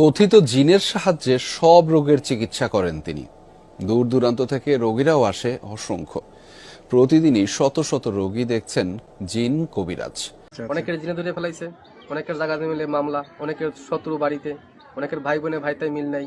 কথিত জিনের সাহায্যে সব রোগের চিকিৎসা করেন তিনি। দূর দূরান্ত থেকে রোগীরাও আসে অসংখ্য। প্রতিদিনই শত শত রোগী দেখছেন জিন কবিরাজ। অনেকের জিনে ধরে ফেলাইছে, অনেকের জায়গা মিলে মামলা, অনেকের শত্রু বাড়িতে, অনেকের ভাই বোনে ভাইতে মিল নাই।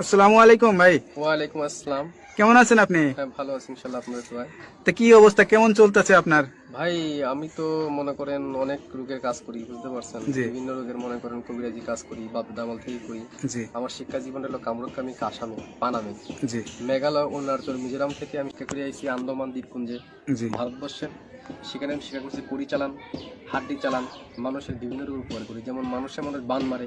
আসসালামু আলাইকুম ভাই। ওয়ালাইকুম আসসালাম। কেমন আছেন আপনি? হ্যাঁ ভালো আছি দোয়ায়। তা কি অবস্থা? কেমন চলতেছে আপনার? ভাই আমি তো মনে করেন অনেক রোগের কাজ করি বুঝতে পারছেন। বিভিন্ন রোগের মনে করেন কবিরাজি কাজ করি বাপ থেকে করি। আমার শিক্ষা জীবন হলো কামরুকামি কাসামে পানামে। মেঘালয় অরুণাচল মিজোরাম থেকে আমি শিক্ষা করে আইছি আন্দামান দ্বীপপুঞ্জে। জি। ভারতবর্ষে সেখানে আমি শিক্ষা করছি কুড়ি চালান হাড্ডি চালান মানুষের বিভিন্ন রোগ উপকার করি। যেমন মানুষের মানুষ বান মারে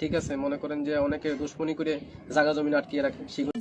ঠিক আছে মনে করেন যে অনেকে দুশ্মনী করে জায়গা জমিন আটকিয়ে রাখে। সেগুলো